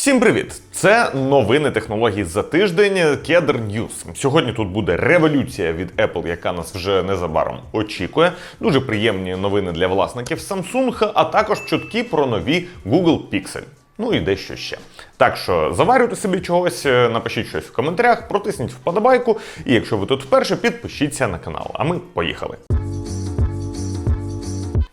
Всім привіт! Це новини технологій за тиждень. Кедр Ньюс. Сьогодні тут буде революція від Apple, яка нас вже незабаром очікує. Дуже приємні новини для власників Samsung, а також чутки про нові Google Pixel. Ну і дещо ще. Так що заварюйте собі чогось, е, напишіть щось в коментарях, протисніть вподобайку. І якщо ви тут вперше, підпишіться на канал. А ми поїхали.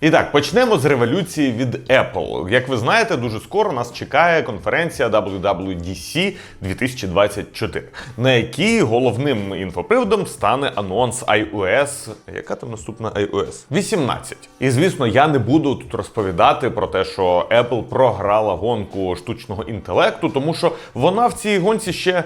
І так, почнемо з революції від Apple. Як ви знаєте, дуже скоро нас чекає конференція WWDC 2024, на якій головним інфоприводом стане анонс iOS. Яка там наступна iOS? 18. І звісно, я не буду тут розповідати про те, що Apple програла гонку штучного інтелекту, тому що вона в цій гонці ще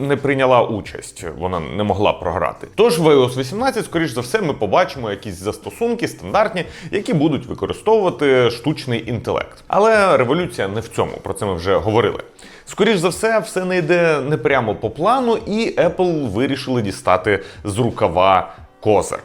не прийняла участь. Вона не могла програти. Тож в iOS 18, скоріш за все, ми побачимо якісь застосунки стандартні, які будуть використовувати штучний інтелект. Але революція не в цьому, про це ми вже говорили. Скоріш за все, все не йде не прямо по плану, і Apple вирішили дістати з рукава козир.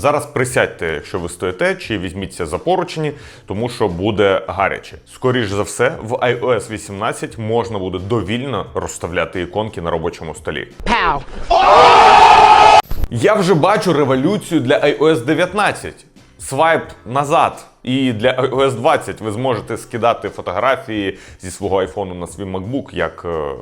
Зараз присядьте, якщо ви стоїте, чи візьміться за поручені, тому що буде гаряче. Скоріш за все, в iOS 18 можна буде довільно розставляти іконки на робочому столі. Pow. Я вже бачу революцію для iOS 19. Свайп назад. І для iOS 20 ви зможете скидати фотографії зі свого айфону на свій MacBook як е,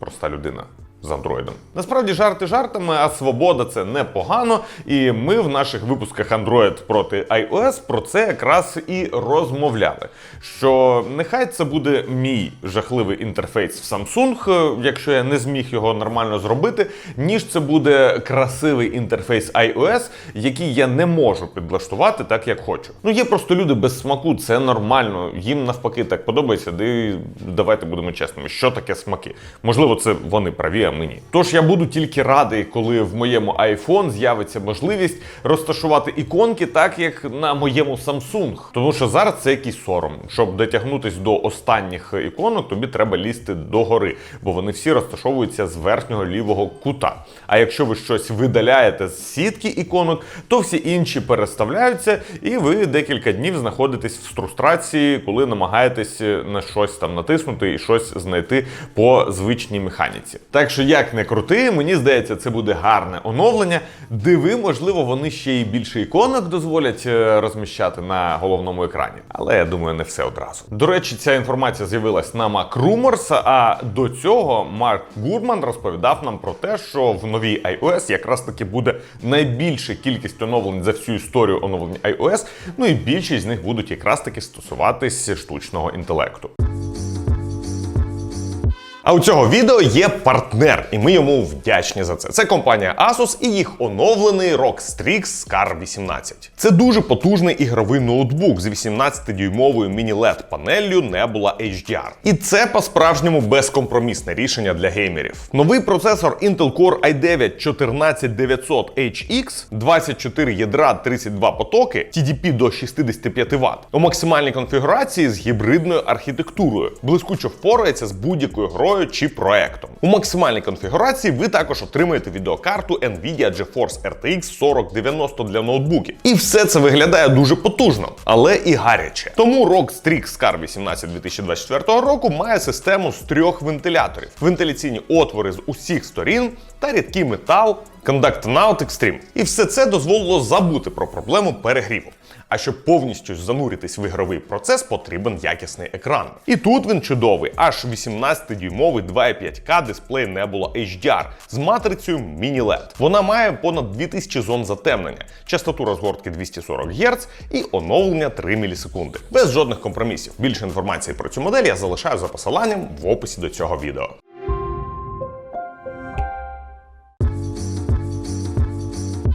проста людина з андроїдом. Насправді жарти жартами, а свобода це непогано. І ми в наших випусках Android проти iOS про це якраз і розмовляли. Що нехай це буде мій жахливий інтерфейс в Samsung, якщо я не зміг його нормально зробити, ніж це буде красивий інтерфейс iOS, який я не можу підлаштувати так, як хочу. Ну є просто люди без смаку, це нормально. Їм навпаки так подобається. Де давайте будемо чесними, що таке смаки. Можливо, це вони праві, мені. Тож я буду тільки радий, коли в моєму iPhone з'явиться можливість розташувати іконки так, як на моєму Samsung. Тому що зараз це якийсь сором. Щоб дотягнутись до останніх іконок, тобі треба лізти догори, бо вони всі розташовуються з верхнього лівого кута. А якщо ви щось видаляєте з сітки іконок, то всі інші переставляються, і ви декілька днів знаходитесь в фрустрації, коли намагаєтесь на щось там натиснути і щось знайти по звичній механіці. Так що, як не крути, мені здається, це буде гарне оновлення, де ви, можливо, вони ще й більше іконок дозволять е, розміщати на головному екрані. Але я думаю, не все одразу. До речі, ця інформація з'явилась на Mac Rumors, а до цього Марк Гурман розповідав нам про те, що в новій iOS якраз таки буде найбільша кількість оновлень за всю історію оновлень iOS, ну і більшість з них будуть якраз таки стосуватись штучного інтелекту. А у цього відео є партнер, і ми йому вдячні за це. Це компанія Asus і їх оновлений ROG Strix Scar 18. Це дуже потужний ігровий ноутбук з 18-дюймовою міні-LED панеллю Nebula HDR. І це по-справжньому безкомпромісне рішення для геймерів. Новий процесор Intel Core i9 14900HX, 24 ядра, 32 потоки, TDP до 65 Вт. У максимальній конфігурації з гібридною архітектурою. Блискуче впорається з будь-якою грою чи проектом. У максимальній конфігурації ви також отримаєте відеокарту Nvidia GeForce RTX 4090 для ноутбуків. І все це виглядає дуже потужно, але і гаряче. Тому ROG Strix Scar 18 2024 року має систему з трьох вентиляторів: вентиляційні отвори з усіх сторін та рідкий метал. Conduct Out Extreme. І все це дозволило забути про проблему перегріву. А щоб повністю зануритись в ігровий процес, потрібен якісний екран. І тут він чудовий, аж 18-дюймовий 2,5К дисплей Nebula HDR з матрицею Mini LED. Вона має понад 2000 зон затемнення, частоту розгортки 240 Гц і оновлення 3 мілісекунди. Без жодних компромісів. Більше інформації про цю модель я залишаю за посиланням в описі до цього відео.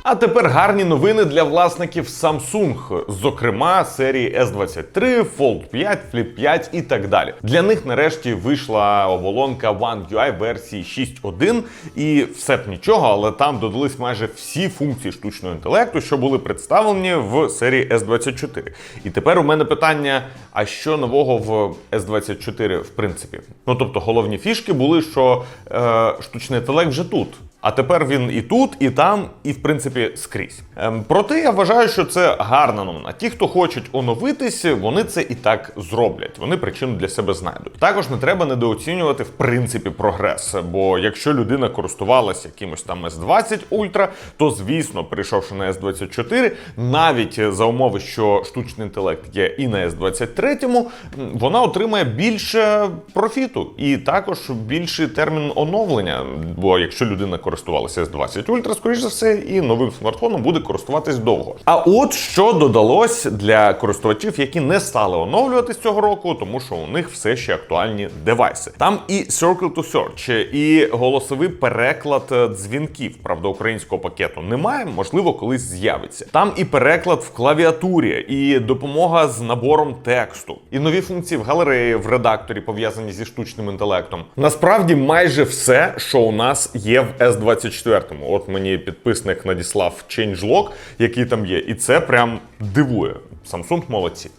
А тепер гарні новини для власників Samsung, зокрема серії S23, Fold 5, Flip 5 і так далі. Для них нарешті вийшла оболонка One UI версії 6.1, і все б нічого, але там додались майже всі функції штучного інтелекту, що були представлені в серії S24. І тепер у мене питання: а що нового в S24 в принципі? Ну тобто головні фішки були, що е, штучний інтелект вже тут. А тепер він і тут, і там, і в принципі скрізь. Ем, проте я вважаю, що це гарна новина. Ті, хто хочуть оновитись, вони це і так зроблять. Вони причину для себе знайдуть. Також не треба недооцінювати в принципі прогрес. Бо якщо людина користувалася якимось там S20 Ultra, то звісно, перейшовши на S24, навіть за умови, що штучний інтелект є і на S23, вона отримає більше профіту і також більший термін оновлення. Бо якщо людина користувалася S20 Ultra, скоріш за все, і новим смартфоном буде користуватись довго. А от що додалось для користувачів, які не стали оновлюватись цього року, тому що у них все ще актуальні девайси. Там і Circle to Search, і голосовий переклад е, дзвінків. Правда, українського пакету немає, можливо, колись з'явиться. Там і переклад в клавіатурі, і допомога з набором тексту, і нові функції в галереї в редакторі пов'язані зі штучним інтелектом. Насправді, майже все, що у нас є в S24. От мені підписник надіслав changelog, який там є, і це прям дивує. Samsung молодці.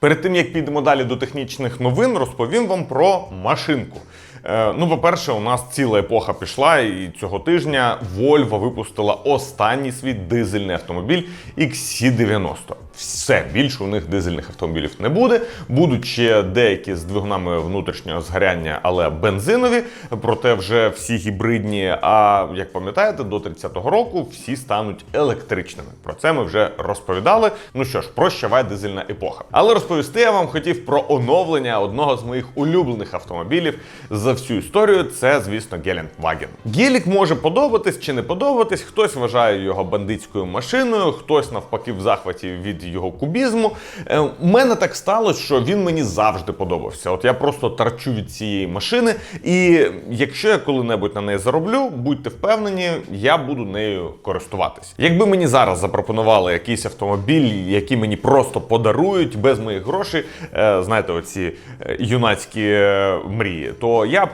Перед тим як підемо далі до технічних новин, розповім вам про машинку. Е, ну, по-перше, у нас ціла епоха пішла, і цього тижня Volvo випустила останній свій дизельний автомобіль XC90. Все більше у них дизельних автомобілів не буде. Будуть ще деякі з двигунами внутрішнього згоряння, але бензинові. Проте вже всі гібридні. А як пам'ятаєте, до 30-го року всі стануть електричними. Про це ми вже розповідали. Ну що ж, прощавай дизельна епоха. Але розповісти я вам хотів про оновлення одного з моїх улюблених автомобілів за всю історію. Це, звісно, Гелендваген. Гелік може подобатись чи не подобатись. Хтось вважає його бандитською машиною, хтось навпаки в захваті від його кубізму. Е, У мене так сталося, що він мені завжди подобався. От я просто тарчу від цієї машини, і якщо я коли-небудь на неї зароблю, будьте впевнені, я буду нею користуватись. Якби мені зараз запропонували якийсь автомобіль, який мені просто подарують без моїх грошей, е, знаєте, оці е, юнацькі е, мрії, то я б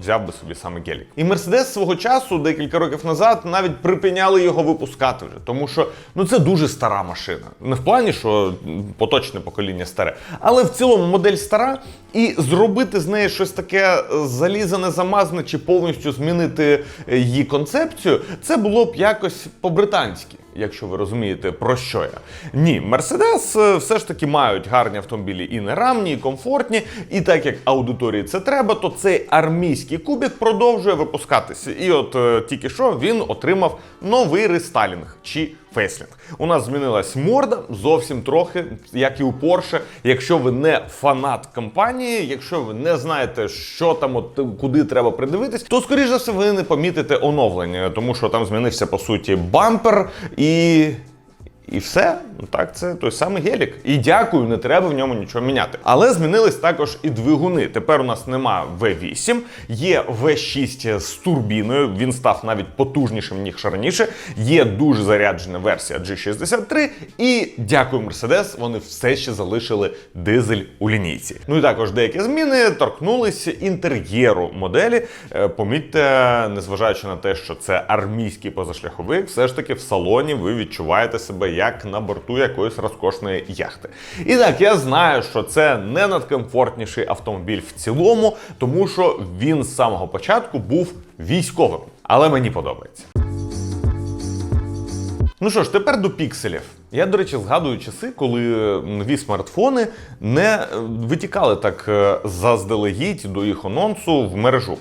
взяв би собі саме гелік. І Мерседес свого часу, декілька років назад, навіть припиняли його випускати вже, тому що ну це дуже стара машина. Не в плані, що поточне покоління старе, але в цілому модель стара, і зробити з неї щось таке залізане, замазане чи повністю змінити е, її концепцію, це було б якось по-британськи. Якщо ви розумієте, про що я. Ні, Мерседес е, все ж таки мають гарні автомобілі і нерамні, і комфортні. І так як аудиторії це треба, то цей армійський кубік продовжує випускатися. І от е, тільки що він отримав новий рестайлінг чи фейслінг. У нас змінилась морда зовсім трохи, як і у Porsche. Якщо ви не фанат компанії, якщо ви не знаєте, що там, от куди треба придивитись, то скоріш за все ви не помітите оновлення, тому що там змінився по суті бампер і. І все, ну так, це той самий гелік. І дякую, не треба в ньому нічого міняти. Але змінились також і двигуни. Тепер у нас нема V8, є V6 з турбіною. Він став навіть потужнішим ніж раніше. Є дуже заряджена версія G63. І дякую, Mercedes, вони все ще залишили дизель у лінійці. Ну і також деякі зміни торкнулися інтер'єру моделі. Е, Помітьте, незважаючи на те, що це армійський позашляховик, все ж таки в салоні ви відчуваєте себе як на борту якоїсь розкошної яхти. І так, я знаю, що це не надкомфортніший автомобіль в цілому, тому що він з самого початку був військовим. Але мені подобається. Ну що ж, тепер до пікселів. Я, до речі, згадую часи, коли нові смартфони не е, витікали так е, заздалегідь до їх анонсу в мережу.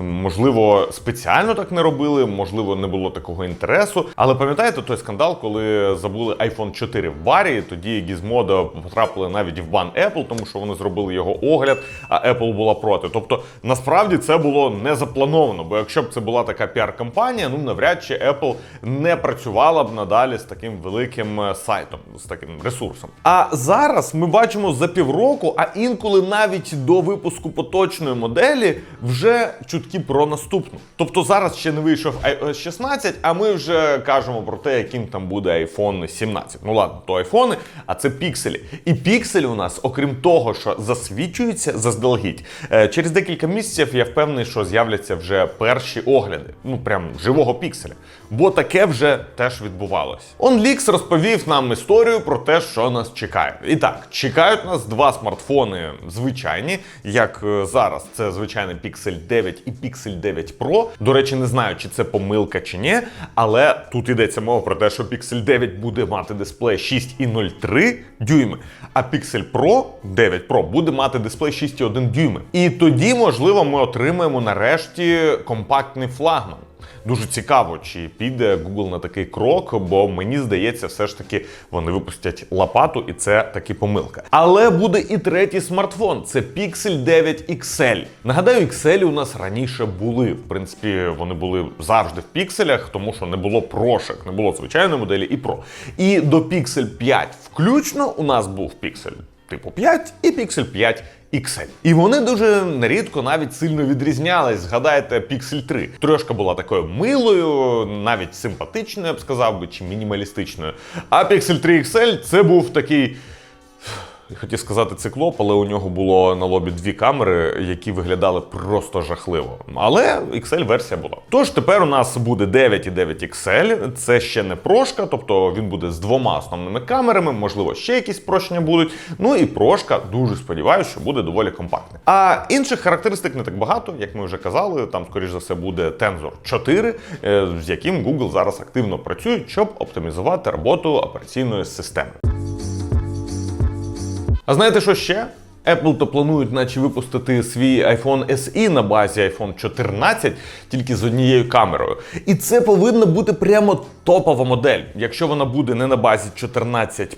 Можливо, спеціально так не робили, можливо, не було такого інтересу. Але пам'ятаєте той скандал, коли забули iPhone 4 в барі? Тоді Gizmodo потрапили навіть в бан Apple, тому що вони зробили його огляд, а Apple була проти. Тобто, насправді це було не заплановано, бо якщо б це була така піар-кампанія, ну навряд чи Apple не працювала б надалі з таким великим е, сайтом, з таким ресурсом. А зараз ми бачимо за півроку, а інколи навіть до випуску поточної моделі вже чутки про наступну. Тобто зараз ще не вийшов iOS 16, а ми вже кажемо про те, яким там буде iPhone 17. Ну ладно, то айфони, а це пікселі. І пікселі у нас, окрім того, що засвічуються заздалегідь, е, через декілька місяців я впевнений, що з'являться вже перші огляди. Ну прям живого пікселя. Бо таке вже теж відбувалось. OnLeaks розповів нам історію про те, що нас чекає. І так, чекають нас два смартфони звичайні, як е, зараз це звичайний Pixel 9 і Pixel 9 Pro. До речі, не знаю, чи це помилка чи ні, але тут йдеться мова про те, що Pixel 9 буде мати дисплей 6,03 дюйми, а Pixel Pro 9 Pro буде мати дисплей 6,1 дюйми. І тоді, можливо, ми отримаємо нарешті компактний флагман. Дуже цікаво, чи піде Google на такий крок, бо мені здається, все ж таки вони випустять лопату, і це таки помилка. Але буде і третій смартфон це Pixel 9 XL. Нагадаю, XL у нас раніше були. В принципі, вони були завжди в пікселях, тому що не було прошек, не було звичайної моделі і Pro. І до Pixel 5 включно у нас був Pixel типу 5 і Pixel 5 XL. І вони дуже нерідко навіть сильно відрізнялись. Згадайте Pixel 3. Трошка була такою милою, навіть симпатичною, я б сказав би, чи мінімалістичною. А Pixel 3 XL це був такий. Хотів сказати циклоп, але у нього було на лобі дві камери, які виглядали просто жахливо. Але XL-версія була. Тож тепер у нас буде 9,9 XL. Це ще не прошка, тобто він буде з двома основними камерами, можливо, ще якісь прощення будуть. Ну і прошка, дуже сподіваюся, що буде доволі компактний. А інших характеристик не так багато, як ми вже казали. Там, скоріш за все, буде Tensor 4, е, з яким Google зараз активно працює, щоб оптимізувати роботу операційної системи. А знаєте, що ще? Apple то планують, наче випустити свій iPhone SE на базі iPhone 14 тільки з однією камерою. І це повинна бути прямо топова модель, якщо вона буде не на базі 14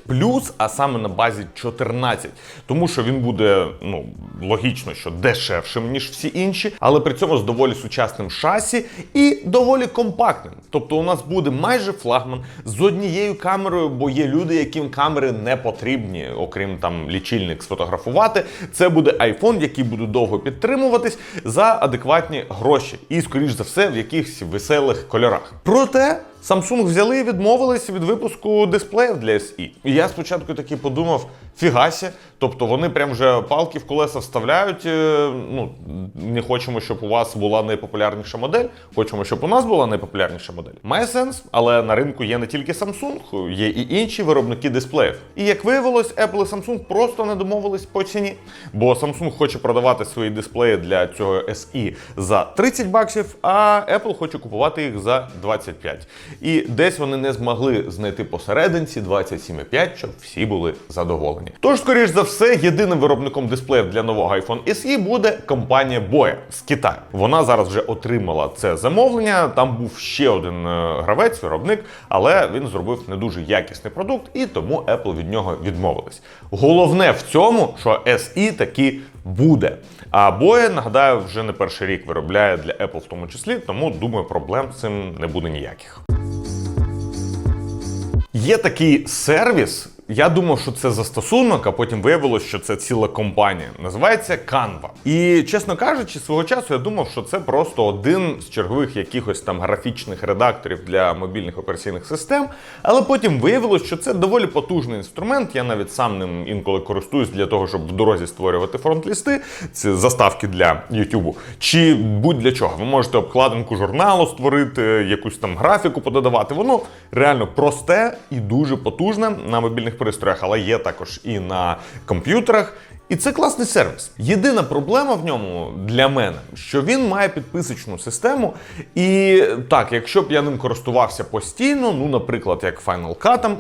а саме на базі 14. Тому що він буде, ну логічно, що дешевшим, ніж всі інші, але при цьому з доволі сучасним шасі і доволі компактним. Тобто у нас буде майже флагман з однією камерою, бо є люди, яким камери не потрібні, окрім там лічильник сфотографувати. Це буде iPhone, який буде довго підтримуватись за адекватні гроші, і, скоріш за все, в якихось веселих кольорах. Проте. Samsung взяли і відмовились від випуску дисплеїв для SE. І я спочатку таки подумав, фігася, тобто вони прям вже палки в колеса вставляють. е, Ну не хочемо, щоб у вас була найпопулярніша модель. Хочемо, щоб у нас була найпопулярніша модель. Має сенс, але на ринку є не тільки Samsung, є і інші виробники дисплеїв. І як виявилось, Apple і Samsung просто не домовились по ціні. Бо Samsung хоче продавати свої дисплеї для цього SE за 30 баксів, а Apple хоче купувати їх за 25. І десь вони не змогли знайти посерединці 27,5, щоб всі були задоволені. Тож, скоріш за все, єдиним виробником дисплеїв для нового iPhone SE буде компанія Boya з Китаю. Вона зараз вже отримала це замовлення. Там був ще один е, гравець, виробник, але він зробив не дуже якісний продукт, і тому Apple від нього відмовились. Головне в цьому, що SE таки буде. А Boeing, нагадаю, вже не перший рік виробляє для Apple в тому числі, тому думаю, проблем з цим не буде ніяких. Є такий сервіс. Я думав, що це застосунок, а потім виявилось, що це ціла компанія. Називається Canva. І чесно кажучи, свого часу я думав, що це просто один з чергових якихось там графічних редакторів для мобільних операційних систем. Але потім виявилось, що це доволі потужний інструмент. Я навіть сам ним інколи користуюсь для того, щоб в дорозі створювати фронт-лісти, це заставки для YouTube. Чи будь-для чого. Ви можете обкладинку журналу створити, якусь там графіку пододавати. Воно реально просте і дуже потужне на мобільних пристроях, але є також і на комп'ютерах. І це класний сервіс. Єдина проблема в ньому для мене, що він має підписочну систему. І так, якщо б я ним користувався постійно, ну, наприклад, як Final Cut,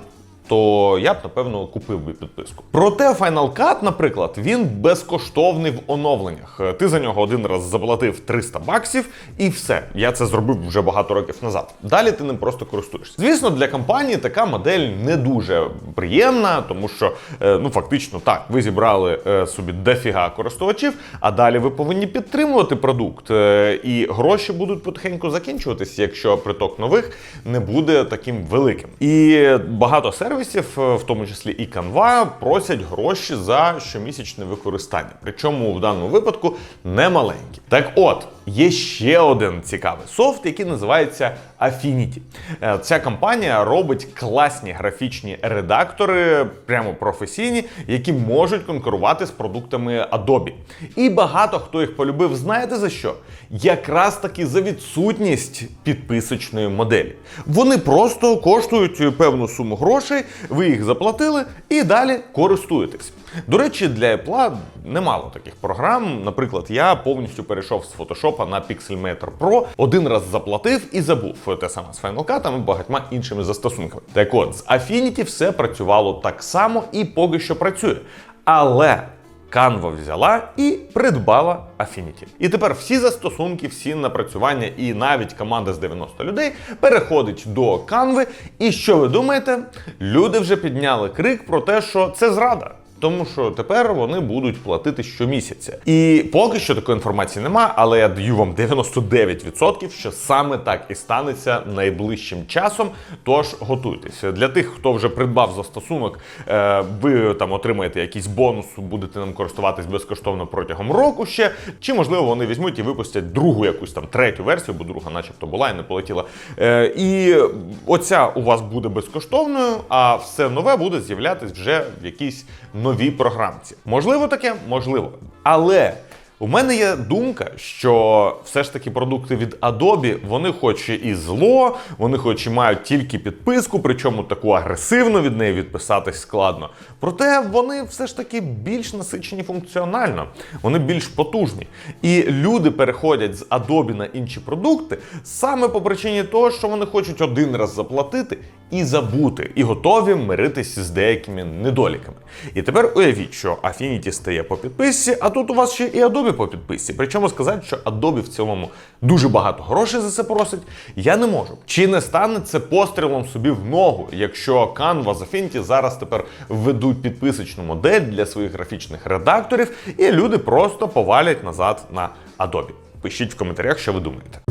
то я б напевно купив би підписку. Проте Final Cut, наприклад, він безкоштовний в оновленнях. Ти за нього один раз заплатив 300 баксів, і все. Я це зробив вже багато років назад. Далі ти ним просто користуєшся. Звісно, для компанії така модель не дуже приємна, тому що е, ну фактично так, ви зібрали е, собі дефіга користувачів, а далі ви повинні підтримувати продукт. Е, І гроші будуть потихеньку закінчуватися, якщо приток нових не буде таким великим. І багато сервісів, е, в тому числі і Canva, просять гроші за щомісячне використання. Причому в даному випадку не маленькі. Так от, є ще один цікавий софт, який називається Affinity. Е, Ця компанія робить класні графічні редактори, прямо професійні, які можуть конкурувати з продуктами Adobe. І багато хто їх полюбив, знаєте за що? Якраз таки за відсутність підписочної моделі. Вони просто коштують певну суму грошей, ви їх заплатили і далі користуєтесь. До речі, для Apple немало таких програм. Наприклад, я повністю перейшов з Photoshop на Pixelmator Pro. Один раз заплатив і забув те саме з Final Cut і багатьма іншими застосунками. Так от, з Affinity все працювало так само і поки що працює. Але Canva взяла і придбала Affinity. І тепер всі застосунки, всі напрацювання і навіть команда з 90 людей переходить до Canva. І що ви думаєте? Люди вже підняли крик про те, що це зрада. Тому що тепер вони будуть платити щомісяця. І поки що такої інформації нема, але я даю вам 99%, що саме так і станеться найближчим часом. Тож готуйтеся. Для тих, хто вже придбав застосунок, е, ви там отримаєте якийсь бонус, будете ним користуватись безкоштовно протягом року ще. Чи можливо вони візьмуть і випустять другу якусь там третю версію, бо друга, начебто, була і не полетіла. Е, І оця у вас буде безкоштовною, а все нове буде з'являтись вже в якійсь новій програмці. Можливо, таке, можливо. Але у мене є думка, що все ж таки продукти від Adobe, вони хоч і зло, вони хоч і мають тільки підписку, причому таку агресивну від неї відписатись складно. Проте вони все ж таки більш насичені функціонально, вони більш потужні. І люди переходять з Adobe на інші продукти саме по причині того, що вони хочуть один раз заплатити і забути, і готові миритися з деякими недоліками. І тепер уявіть, що Affinity стає по підписці, а тут у вас ще і Adobe по підписці. Причому сказати, що Adobe в цілому дуже багато грошей за це просить, я не можу. Чи не стане це пострілом собі в ногу, якщо Canva з Affinity зараз тепер введуть підписочну модель для своїх графічних редакторів, і люди просто повалять назад на Adobe? Пишіть в коментарях, що ви думаєте.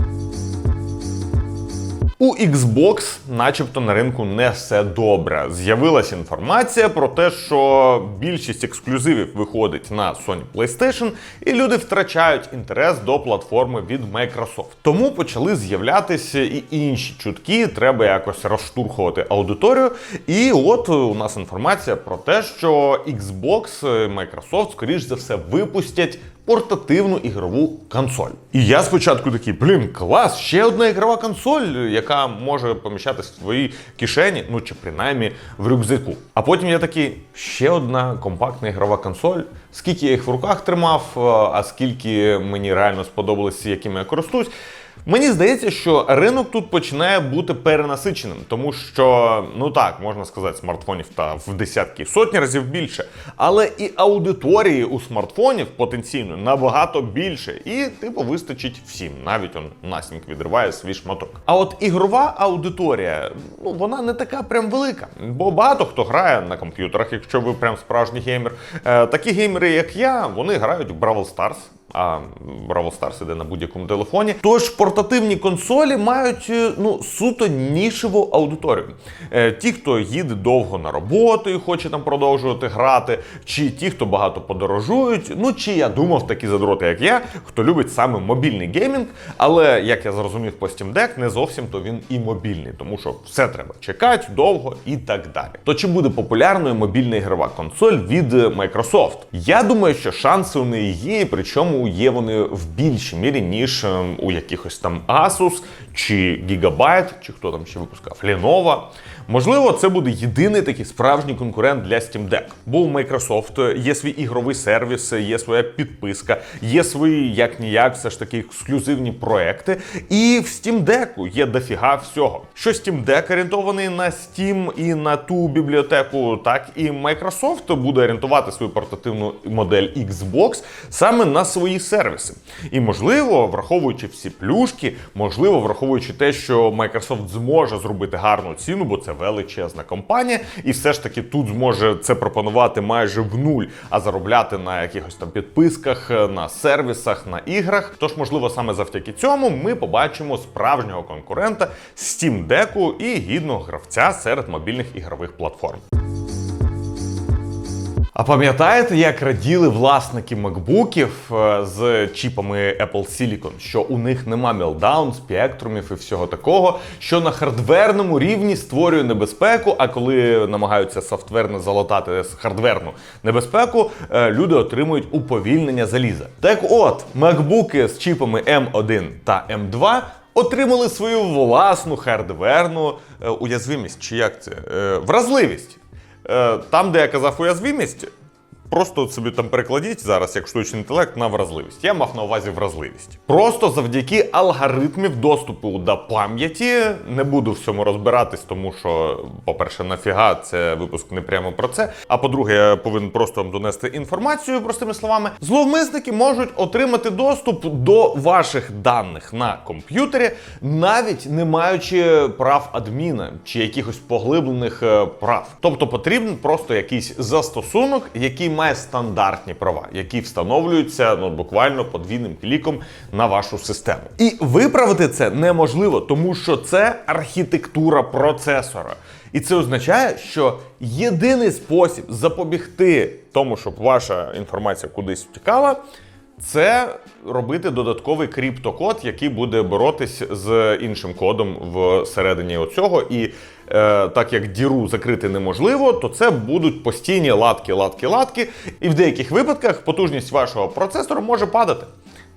У Xbox, начебто, на ринку не все добре. З'явилася інформація про те, що більшість ексклюзивів виходить на Sony PlayStation, і люди втрачають інтерес до платформи від Microsoft. Тому почали з'являтися і інші чутки. Треба якось розштурхувати аудиторію. І от у нас інформація про те, що Xbox Microsoft, скоріш за все, випустять портативну ігрову консоль. І я спочатку такий, блін, клас, ще одна ігрова консоль, яка може поміщатись в твоїй кишені, ну чи принаймні в рюкзаку. А потім я такий, ще одна компактна ігрова консоль. Скільки я їх в руках тримав, а скільки мені реально сподобалося, якими я користуюсь. Мені здається, що ринок тут починає бути перенасиченим, тому що, ну так, можна сказати, смартфонів та в десятки сотні разів більше, але і аудиторії у смартфонів потенційно набагато більше, і типу вистачить всім. Навіть он Насіньк відриває свій шматок. А от ігрова аудиторія, ну вона не така прям велика, бо багато хто грає на комп'ютерах, якщо ви прям справжній геймер. Е, такі геймери, як я, вони грають в Бравл Stars а Бравл Старс іде на будь-якому телефоні. Тож портативні консолі мають е, ну суто нішеву аудиторію. Е, ті, хто їде довго на роботу і хоче там продовжувати грати, чи ті, хто багато подорожують, ну чи я думав такі задроти, як я, хто любить саме мобільний геймінг, але як я зрозумів по Steam Deck, не зовсім то він і мобільний, тому що все треба чекати довго і так далі. То чи буде популярною мобільна ігрова консоль від Microsoft? Я думаю, що шанси у неї є, причому є вони в більшій мірі, ніж ем, у якихось там Asus чи Gigabyte, чи хто там ще випускав Lenovo. Можливо, це буде єдиний такий справжній конкурент для Steam Deck. Бо у Microsoft є свій ігровий сервіс, є своя підписка, є свої як ніяк, все ж таки ексклюзивні проекти. І в Steam Deck є дофіга всього. Що Steam Deck орієнтований на Steam і на ту бібліотеку, так і Microsoft буде орієнтувати свою портативну модель Xbox саме на свої сервіси. І можливо, враховуючи всі плюшки, можливо, враховуючи те, що Microsoft зможе зробити гарну ціну, бо це величезна компанія, і все ж таки тут зможе це пропонувати майже в нуль, а заробляти на якихось там підписках, на сервісах, на іграх. Тож, можливо, саме завдяки цьому ми побачимо справжнього конкурента Steam Deck і гідного гравця серед мобільних ігрових платформ. А пам'ятаєте, як раділи власники макбуків е, з чіпами Apple Silicon, що у них нема мелдаун, спектрумів і всього такого, що на хардверному рівні створює небезпеку, а коли намагаються софтверно залатати хардверну небезпеку, е, люди отримують уповільнення заліза. Так от, макбуки з чіпами M1 та M2 отримали свою власну хардверну е, уязвимість, чи як це? Вразливість. Е, там, де я казав уязвимість, Просто собі там перекладіть зараз, як штучний інтелект, на вразливість. Я мав на увазі вразливість. Просто завдяки алгоритмів доступу до пам'яті не буду в цьому розбиратись, тому що, по-перше, нафіга це випуск не прямо про це. А по-друге, я повинен просто вам донести інформацію простими словами. Зловмисники можуть отримати доступ до ваших даних на комп'ютері, навіть не маючи прав адміна чи якихось поглиблених е, прав. Тобто потрібен просто якийсь застосунок, який має стандартні права, які встановлюються ну буквально подвійним кліком на вашу систему. І виправити це неможливо, тому що це архітектура процесора. І це означає, що єдиний спосіб запобігти тому, щоб ваша інформація кудись втікала, це робити додатковий криптокод, який буде боротись з іншим кодом всередині оцього. І так як діру закрити неможливо, то це будуть постійні латки, латки, латки. І в деяких випадках потужність вашого процесора може падати.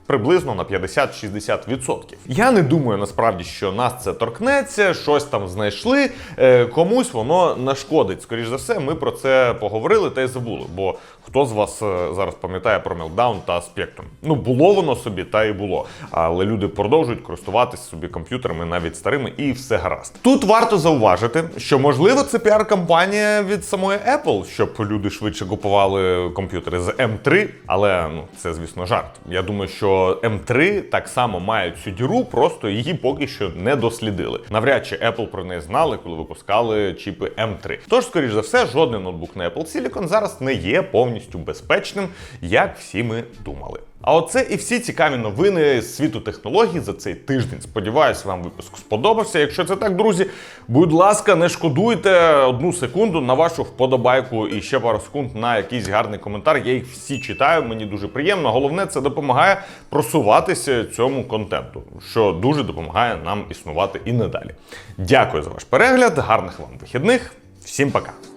Приблизно на 50-60%. Я не думаю насправді, що нас це торкнеться, щось там знайшли. Е, комусь воно нашкодить. Скоріш за все, ми про це поговорили та й забули. Бо хто з вас е, зараз пам'ятає про Meltdown та Spectrum? Ну було воно собі, та й було. Але люди продовжують користуватися собі комп'ютерами, навіть старими, і все гаразд. Тут варто зауважити, що можливо це піар-кампанія від самої Apple, щоб люди швидше купували комп'ютери з M3, але ну це звісно жарт. Я думаю, що M3 так само мають цю діру, просто її поки що не дослідили. Навряд чи Apple про неї знали, коли випускали чіпи М3. Тож, скоріш за все, жодний ноутбук на Apple Silicon зараз не є повністю безпечним, як всі ми думали. А оце і всі цікаві новини з світу технологій за цей тиждень. Сподіваюсь, вам випуск сподобався. Якщо це так, друзі, будь ласка, не шкодуйте одну секунду на вашу вподобайку і ще пару секунд на якийсь гарний коментар. Я їх всі читаю, мені дуже приємно. Головне, це допомагає просуватися цьому контенту, що дуже допомагає нам існувати і надалі. Дякую за ваш перегляд, гарних вам вихідних. Всім пока.